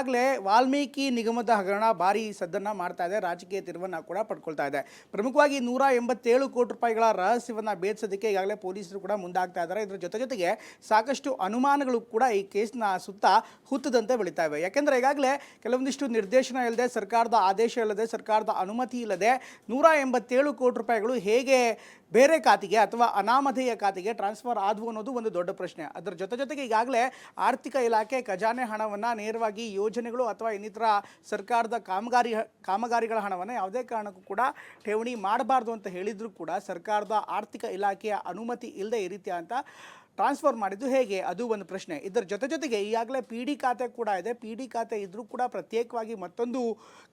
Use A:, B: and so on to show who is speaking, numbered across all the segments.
A: ಈಗಾಗಲೇ ವಾಲ್ಮೀಕಿ ನಿಗಮದ ಹಗರಣ ಭಾರಿ ಸದ್ದನ್ನ ಮಾಡ್ತಾ ಇದೆ. ರಾಜಕೀಯ ತಿರುವನ್ನ ಕೂಡ ಪಡ್ಕೊಳ್ತಾ ಇದೆ. ಪ್ರಮುಖವಾಗಿ ನೂರ ಎಂಬತ್ತೇಳು ಕೋಟಿ ರೂಪಾಯಿಗಳ ರಹಸ್ಯವನ್ನ ಭೇದಿಸೋದಕ್ಕೆ ಈಗಾಗಲೇ ಪೊಲೀಸರು ಕೂಡ ಮುಂದಾಗ್ತಾ ಇದ್ದಾರೆ. ಇದರ ಜೊತೆ ಜೊತೆಗೆ ಸಾಕಷ್ಟು ಅನುಮಾನಗಳು ಕೂಡ ಈ ಕೇಸ್ನ ಸುತ್ತ ಹುತ್ತದಂತೆ ಬೆಳೀತಾ ಇವೆ. ಯಾಕೆಂದ್ರೆ ಈಗಾಗಲೇ ಕೆಲವೊಂದಿಷ್ಟು ನಿರ್ದೇಶನ ಇಲ್ಲದೆ, ಸರ್ಕಾರದ ಆದೇಶ ಇಲ್ಲದೆ, ಸರ್ಕಾರದ ಅನುಮತಿ ಇಲ್ಲದೆ ನೂರ ಎಂಬತ್ತೇಳು ಕೋಟಿ ರೂಪಾಯಿಗಳು ಹೇಗೆ ಬೇರೆ ಖಾತೆಗೆ ಅಥವಾ ಅನಾಮಧೇಯ ಖಾತೆಗೆ ಟ್ರಾನ್ಸ್ಫರ್ ಆದವು ಅನ್ನೋದು ಒಂದು ದೊಡ್ಡ ಪ್ರಶ್ನೆ. ಅದರ ಜೊತೆ ಜೊತೆಗೆ ಈಗಾಗಲೇ ಆರ್ಥಿಕ ಇಲಾಖೆ ಖಜಾನೆ ಹಣವನ್ನು ನೇರವಾಗಿ ಯೋಜನೆಗಳು ಅಥವಾ ಇನ್ನಿತರ ಸರ್ಕಾರದ ಕಾಮಗಾರಿ, ಕಾಮಗಾರಿಗಳ ಹಣವನ್ನು ಯಾವುದೇ ಕಾರಣಕ್ಕೂ ಕೂಡ ಠೇವಣಿ ಮಾಡಬಾರ್ದು ಅಂತ ಹೇಳಿದರೂ ಕೂಡ ಸರ್ಕಾರದ ಆರ್ಥಿಕ ಇಲಾಖೆಯ ಅನುಮತಿ ಇಲ್ಲದೆ ಈ ರೀತಿಯ ಅಂತ ಟ್ರಾನ್ಸ್ಫರ್ ಮಾಡಿದ್ದು ಹೇಗೆ? ಅದು ಒಂದು ಪ್ರಶ್ನೆ. ಇದರ ಜೊತೆ ಜೊತೆಗೆ ಈಗಾಗಲೇ ಪಿ ಡಿ ಖಾತೆ ಕೂಡ ಇದೆ. ಪಿ ಡಿ ಖಾತೆ ಇದ್ರೂ ಕೂಡ ಪ್ರತ್ಯೇಕವಾಗಿ ಮತ್ತೊಂದು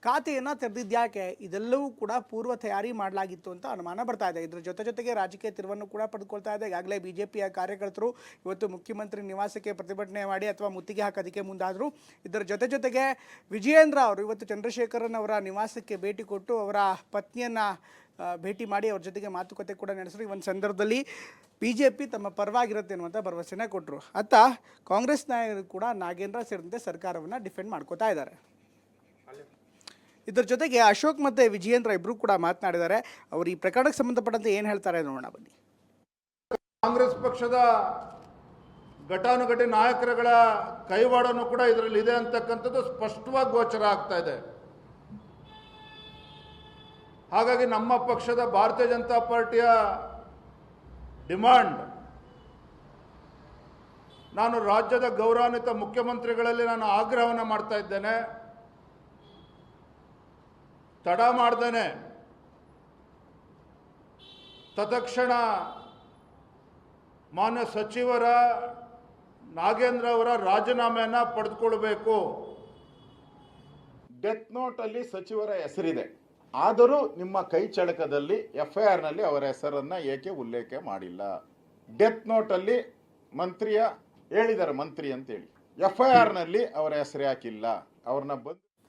A: ಖಾತೆಯನ್ನು ತೆರೆದಿದ್ಯಾಕೆ ಇದೆಲ್ಲವೂ ಕೂಡ ಪೂರ್ವ ತಯಾರಿ ಮಾಡಲಾಗಿತ್ತು ಅಂತ ಅನುಮಾನ ಬರ್ತಾ ಇದೆ. ಇದರ ಜೊತೆ ಜೊತೆಗೆ ರಾಜಕೀಯ ತಿರುವನ್ನು ಕೂಡ ಪಡೆದುಕೊಳ್ತಾ ಇದೆ. ಈಗಾಗಲೇ ಬಿ ಜೆ ಪಿಯ ಕಾರ್ಯಕರ್ತರು ಇವತ್ತು ಮುಖ್ಯಮಂತ್ರಿ ನಿವಾಸಕ್ಕೆ ಪ್ರತಿಭಟನೆ ಮಾಡಿ ಅಥವಾ ಮುತ್ತಿಗೆ ಹಾಕೋದಕ್ಕೆ ಮುಂದಾದರು. ಇದರ ಜೊತೆ ಜೊತೆಗೆ ವಿಜಯೇಂದ್ರ ಅವರು ಇವತ್ತು ಚಂದ್ರಶೇಖರನ್ ಅವರ ನಿವಾಸಕ್ಕೆ ಭೇಟಿ ಕೊಟ್ಟು ಅವರ ಪತ್ನಿಯನ್ನು ಭೇಟಿ ಮಾಡಿ ಅವ್ರ ಜೊತೆಗೆ ಮಾತುಕತೆ ಕೂಡ ನಡೆಸಿದ್ರು ಈ ಒಂದು ಸಂದರ್ಭದಲ್ಲಿ ಬಿ ಜೆ ಪಿ ತಮ್ಮ ಪರವಾಗಿರುತ್ತೆ ಅನ್ನುವಂಥ ಭರವಸೆನ ಕೊಟ್ಟರು ಅತ್ತ ಕಾಂಗ್ರೆಸ್ ನಾಯಕರು ಕೂಡ ನಾಗೇಂದ್ರ ಸೇರಿದಂತೆ ಸರ್ಕಾರವನ್ನು ಡಿಫೆಂಡ್ ಮಾಡ್ಕೋತಾ ಇದ್ದಾರೆ. ಇದರ ಜೊತೆಗೆ ಅಶೋಕ್ ಮತ್ತು ವಿಜಯೇಂದ್ರ ಇಬ್ಬರು ಕೂಡ ಮಾತನಾಡಿದ್ದಾರೆ. ಅವರು ಈ ಪ್ರಕರಣಕ್ಕೆ ಸಂಬಂಧಪಟ್ಟಂತೆ ಏನು ಹೇಳ್ತಾರೆ ನೋಡೋಣ ಬನ್ನಿ.
B: ಕಾಂಗ್ರೆಸ್ ಪಕ್ಷದ ಘಟಾನುಘಟಿ ನಾಯಕರುಗಳ ಕೈವಾಡನು ಕೂಡ ಇದರಲ್ಲಿ ಇದೆ ಅಂತಕ್ಕಂಥದ್ದು ಸ್ಪಷ್ಟವಾಗಿ ಗೋಚರ ಆಗ್ತಾ ಇದೆ. ಹಾಗಾಗಿ ನಮ್ಮ ಪಕ್ಷದ ಭಾರತೀಯ ಜನತಾ ಪಾರ್ಟಿಯ ಡಿಮಾಂಡ್, ನಾನು ರಾಜ್ಯದ ಗೌರವಾನ್ವಿತ ಮುಖ್ಯಮಂತ್ರಿಗಳಲ್ಲಿ ನಾನು ಆಗ್ರಹವನ್ನು ಮಾಡ್ತಾ ಇದ್ದೇನೆ. ತಡ ಮಾಡ್ದೇನೆ. ತತ್ಕ್ಷಣ ಮಾನ್ಯ ಸಚಿವರ, ನಾಗೇಂದ್ರ ಅವರ ರಾಜೀನಾಮೆಯನ್ನು ಪಡೆದುಕೊಳ್ಬೇಕು.
C: ಡೆತ್ ನೋಟ್ ಅಲ್ಲಿ ಸಚಿವರ ಹೆಸರಿದೆ. ಆದರೂ ನಿಮ್ಮ ಕೈ ಚಳಕದಲ್ಲಿ ಎಫ್ ಐ ಆರ್ನಲ್ಲಿ ಅವರ ಹೆಸರನ್ನ ಏಕೆ ಉಲ್ಲೇಖ ಮಾಡಿಲ್ಲ? ಡೆತ್ ನೋಟ್ ಅಲ್ಲಿ ಮಂತ್ರಿಯ ಹೇಳಿದ್ದಾರೆ ಮಂತ್ರಿ ಅಂತೇಳಿ. ಎಫ್ ಐ ಆರ್ನಲ್ಲಿ ಅವರ ಹೆಸರು ಯಾಕಿಲ್ಲ? ಅವ್ರನ್ನ ಬಂದು